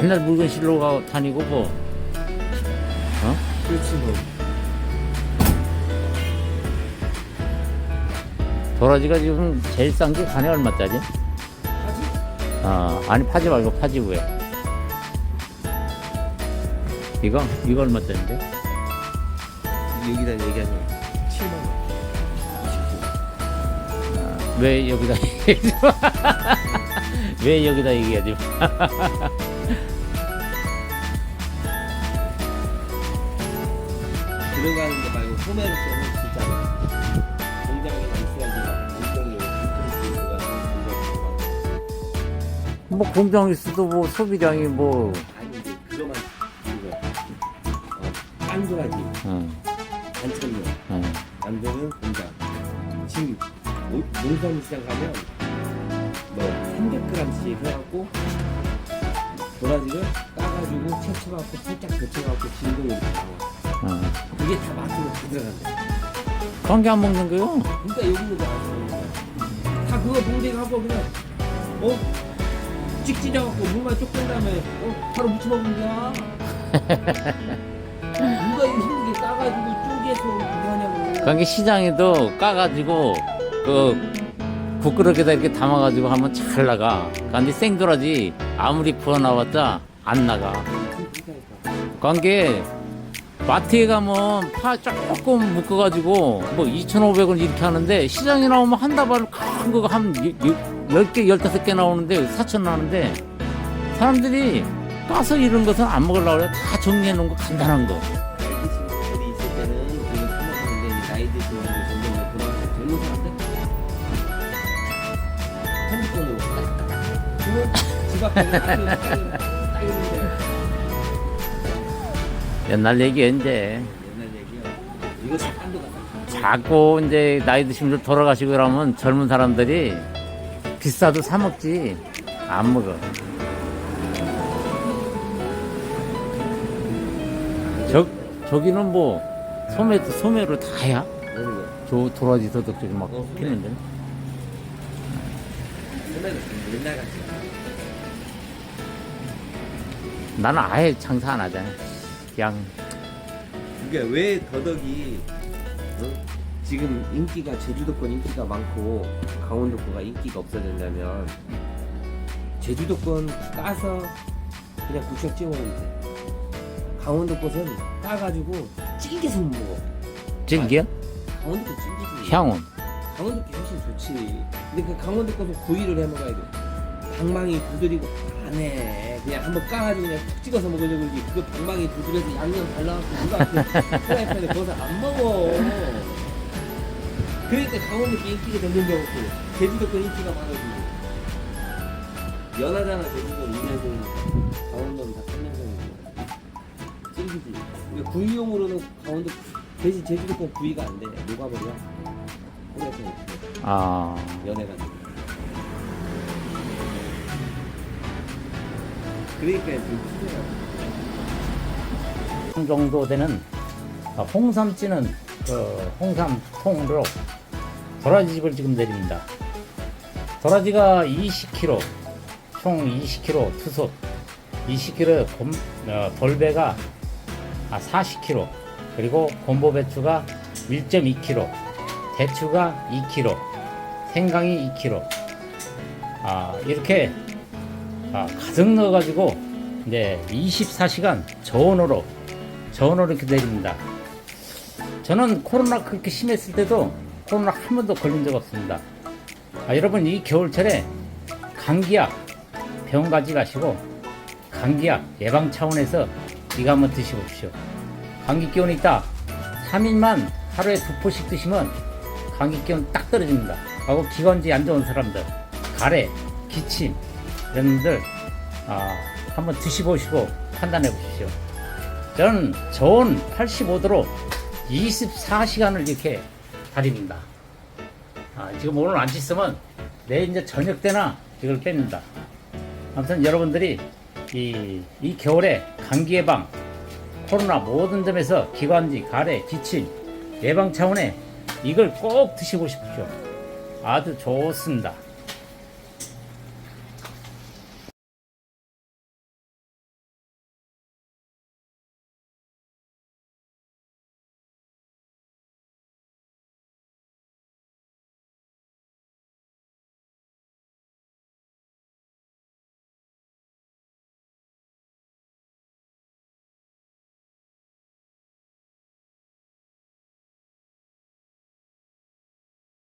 맨날 물건 실러 가 다니고 뭐 어? 그렇지 뭐. 도라지가 지금 제일 싼 게 간에 얼마짜리? 하지? 아 아니 파지 말고 파지 왜? 이거 이거 얼마짜리인데? 여기다 얘기하지 마. 7만 원. 29. 아, 왜 여기다 얘기하지 마? 왜 여기다 얘기하지 마? 들어가는 거 말고 소매로 써는 진짜 공장에서 있어야지 공장료 뭐 공장 있어도 뭐 소비량이 뭐 아니 이제 그거만 이거 어, 깐도라지. 응, 반찬료 응. 만드는 공장. 지금 오- 농산물 시장 가면 뭐 300g씩 해갖고 도라지를 까가지고 채쳐갖고 살짝 데쳐갖고 진동으로 나와 응. 이게 다 맛으로 다 들어간다 관계 안 먹는 거요? 그러니까 여기 있는 거다 그거 동대하고 그냥 어 찍찍해갖고 물만 쪽뺀 다음에 어 바로 무쳐 먹는 거야 누가 이거 힘들게 까가지고 쪼개서 그거 하냐고 관계 시장에도 까가지고 그 부끄럽게다 이렇게 담아가지고 하면 잘 나가. 근데 생도라지 아무리 부어 나왔자 안 나가. 관계 마트에 가면 파 조금 묶어가지고 뭐 2,500원 이렇게 하는데 시장에 나오면 한 다발 큰 거가 한 10개, 15개 나오는데 4,000원 하는데 사람들이 까서 이런 것은 안 먹으려고 그래. 다 정리해 놓은 거 간단한 거. 나이 드신 분들이 있을 때는 이거 사먹는데 이 나이 드신 분들 점점 그만큼 젊은 사람들 핸드폰으로 그거 집 앞에 옛날 이제. 옛날 얘기야 이거 같아 자꾸 이제 나이 분들 돌아가시고 그러면 젊은 사람들이 비싸도 사 먹지 안 먹어. 저 저기는 뭐 소매 소매로 다야? 저 도라지 도덕 저기 막 어. 피는데. 소매가 옛날 같지 나는 아예 장사 안 하잖아. 그냥 그러니까 왜 더덕이 어? 지금 인기가 제주도권 인기가 많고 강원도권가 인기가 없어졌냐면 제주도권 까서 그냥 부쩍 찍어 먹으면 돼. 강원도 것은 까가지고 못 먹어 찔기야? 강원도 거 찌개지 향은 강원도 게 훨씬 좋지. 근데 그 강원도 것은 구이를 해 먹어야 돼. 방망이 두드리고 안 해 그냥 한번 까가지고 그냥 푹 찍어서 먹으려고 그러지. 그 방망이 두드려서 양념 발라갖고 누가 그 프라이팬에 구워서 안 먹어. 그러니까 강원도 게 인기가 점점 더 없고 제주도 건 인기가 많아지고. 연하잖아 제주도. 2년생이니까 강원도는 다 3년생이고. 찔기지. 근데 구이용으로는 강원도 대신 제주도 건 구이가 안돼. 녹아버려. 그래서 아. 연해가 그러니까 좀이 정도 되는 아, 홍삼 찌는 그 홍삼 통으로 도라지집을 지금 내립니다. 도라지가 20kg, 총 20kg 투솥, 20kg 곰, 어, 돌배가 아, 40kg, 그리고 곰보배추가 1.2kg, 대추가 2kg, 생강이 2kg. 아, 이렇게 아, 가득 넣어가지고 이제 24시간 저온으로 저온으로 이렇게 내립니다. 저는 코로나 그렇게 심했을 때도 코로나 한 번도 걸린 적 없습니다. 아, 여러분 이 겨울철에 감기약 병원 가지 마시고 감기약 예방 차원에서 이거 한번 드셔보십시오. 감기 기운이 있다. 3일만 하루에 두 포씩 드시면 감기 기운 딱 떨어집니다. 하고 기관지 안 좋은 사람들, 가래, 기침 이런 분들 아, 한번 드셔보시고 판단해 보십시오. 저는 저온 85도로 24시간을 이렇게 다립니다. 아, 지금 오늘 안 씻으면 내일 이제 저녁 때나 이걸 뺍니다. 아무튼 여러분들이 이, 이 겨울에 감기 예방, 코로나 모든 점에서 기관지, 가래, 기침 예방 차원에 이걸 꼭 드시고 싶죠. 아주 좋습니다.